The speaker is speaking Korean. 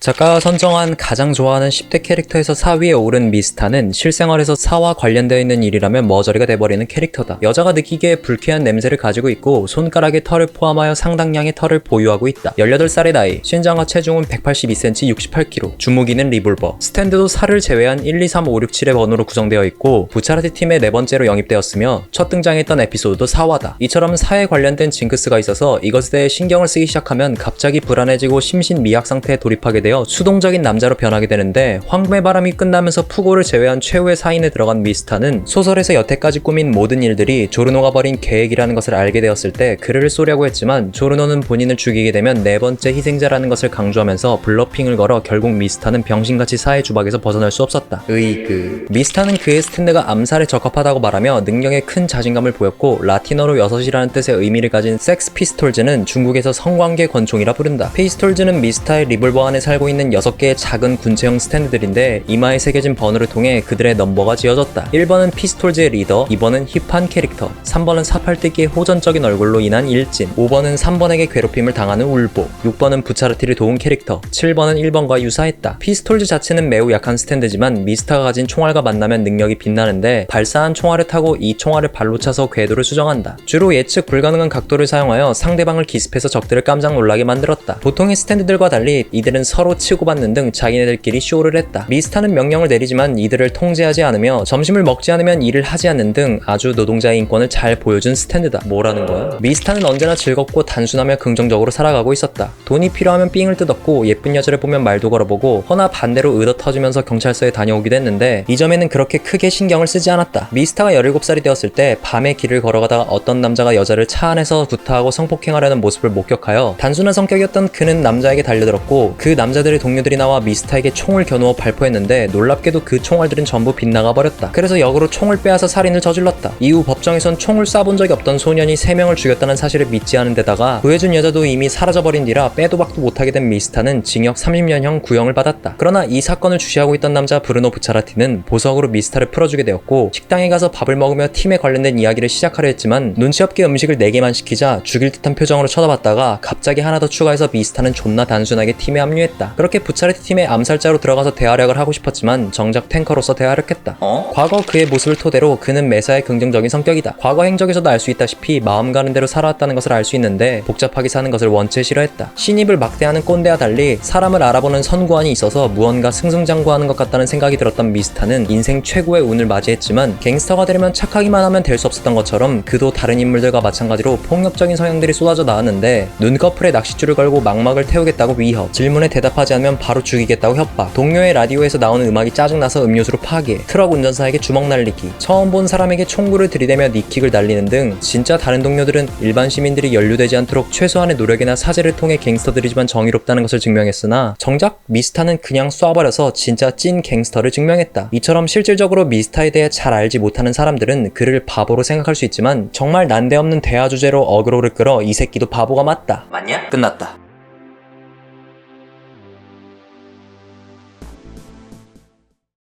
작가가 선정한 가장 좋아하는 10대 캐릭터에서 4위에 오른 미스타는 실생활에서 사와 관련되어 있는 일이라면 머저리가 돼버리는 캐릭터다. 여자가 느끼기에 불쾌한 냄새를 가지고 있고 손가락에 털을 포함하여 상당량의 털을 보유하고 있다. 18살의 나이, 신장과 체중은 182cm 68kg, 주무기는 리볼버, 스탠드도 살을 제외한 1, 2, 3, 5, 6, 7의 번호로 구성되어 있고 부차라티 팀의 네 번째로 영입되었으며 첫 등장했던 에피소드도 사화다. 이처럼 사에 관련된 징크스가 있어서 이것에 대해 신경을 쓰기 시작하면 갑자기 불안해지고 심신미약 상태에 돌입하게 되어 수동적인 남자로 변하게 되는데 황금의 바람이 끝나면서 푸고를 제외한 최후의 사인에 들어간 미스타는 소설에서 여태까지 꾸민 모든 일들이 조르노가 벌인 계획이라는 것을 알게 되었을 때 그를 쏘려고 했지만 조르노는 본인을 죽이게 되면 네 번째 희생자라는 것을 강조하면서 블러핑을 걸어 결국 미스타는 병신같이 사회 주박에서 벗어날 수 없었다. 으이그 미스타는 그의 스탠드가 암살에 적합하다고 말하며 능력에 큰 자신감을 보였고 라틴어로 여섯이라는 뜻의 의미를 가진 섹스 피스톨즈는 중국에서 성관계 권총이라 부른다. 피스톨즈는 미스타의 리볼버 안에 살고 있는 6개의 작은 군체형 스탠드들인데 이마에 새겨진 번호를 통해 그들의 넘버가 지어졌다. 1번은 피스톨즈의 리더, 2번은 힙한 캐릭터, 3번은 사팔뜨기의 호전적인 얼굴로 인한 일진, 5번은 3번에게 괴롭힘을 당하는 울보, 6번은 부차르티를 도운 캐릭터, 7번은 1번과 유사했다. 피스톨즈 자체는 매우 약한 스탠드지만 미스타가 가진 총알과 만나면 능력이 빛나는데 발사한 총알을 타고 이 총알을 발로 차서 궤도를 수정한다. 주로 예측 불가능한 각도를 사용하여 상대방을 기습해서 적들을 깜짝 놀라게 만들었다. 보통의 스탠드들과 달리 이들은 서로 치고받는 등 자기네들끼리 쇼를 했다. 미스타는 명령을 내리지만 이들을 통제하지 않으며 점심을 먹지 않으면 일을 하지 않는 등 아주 노동자의 인권을 잘 보여준 스탠드다. 뭐라는 거야? 미스타는 언제나 즐겁고 단순하며 긍정적으로 살아가고 있었다. 돈이 필요하면 삥을 뜯었고 예쁜 여자를 보면 말도 걸어보고 허나 반대로 의도 터지면서 경찰서에 다녀오기도 했는데 이 점에는 그렇게 크게 신경을 쓰지 않았다. 미스타가 17살이 되었을 때 밤에 길을 걸어가다가 어떤 남자가 여자를 차 안에서 구타하고 성폭행하려는 모습을 목격하여 단순한 성격이었던 그는 남자에게 달려들었고 그 남자 들의 동료들이 나와 미스타에게 총을 겨누어 발포했는데 놀랍게도 그 총알들은 전부 빗나가 버렸다. 그래서 역으로 총을 빼앗아 살인을 저질렀다. 이후 법정에선 총을 쏴본 적이 없던 소년이 3명을 죽였다는 사실을 믿지 않은 데다가 구해준 여자도 이미 사라져버린 뒤라 빼도 박도 못하게 된 미스타는 징역 30년형 구형을 받았다. 그러나 이 사건을 주시하고 있던 남자 브루노 부차라티는 보석으로 미스타를 풀어주게 되었고 식당에 가서 밥을 먹으며 팀에 관련된 이야기를 시작하려 했지만 눈치 없게 음식을 4개만 시키자 죽일 듯한 표정으로 쳐다봤다가 갑자기 하나 더 추가해서 미스타는 존나 단순하게 팀에 합류했다. 그렇게 부차레티 팀의 암살자로 들어가서 대활약을 하고 싶었지만 정작 탱커로서 대활약했다. 어? 과거 그의 모습을 토대로 그는 매사에 긍정적인 성격이다. 과거 행적에서도 알 수 있다시피 마음 가는 대로 살아왔다는 것을 알 수 있는데 복잡하게 사는 것을 원체 싫어했다. 신입을 막대하는 꼰대와 달리 사람을 알아보는 선구안이 있어서 무언가 승승장구하는 것 같다는 생각이 들었던 미스타는 인생 최고의 운을 맞이했지만 갱스터가 되려면 착하기만 하면 될 수 없었던 것처럼 그도 다른 인물들과 마찬가지로 폭력적인 성향들이 쏟아져 나왔는데 눈꺼풀에 낚싯줄을 걸고 망막을 태우겠다고 위협, 질문에 대답하지 않으면 바로 죽이겠다고 협박, 동료의 라디오에서 나오는 음악이 짜증나서 음료수로 파괴, 트럭 운전사에게 주먹 날리기, 처음 본 사람에게 총구를 들이대며 니킥을 날리는 등 진짜 다른 동료들은 일반 시민들이 연루되지 않도록 최소한의 노력이나 사제를 통해 갱스터들이지만 정의롭다는 것을 증명했으나 정작 미스타는 그냥 쏴버려서 진짜 찐 갱스터를 증명했다. 이처럼 실질적으로 미스타에 대해 잘 알지 못하는 사람들은 그를 바보로 생각할 수 있지만 정말 난데없는 대화 주제로 어그로를 끌어 이 새끼도 바보가 맞다. 맞냐? 끝났다.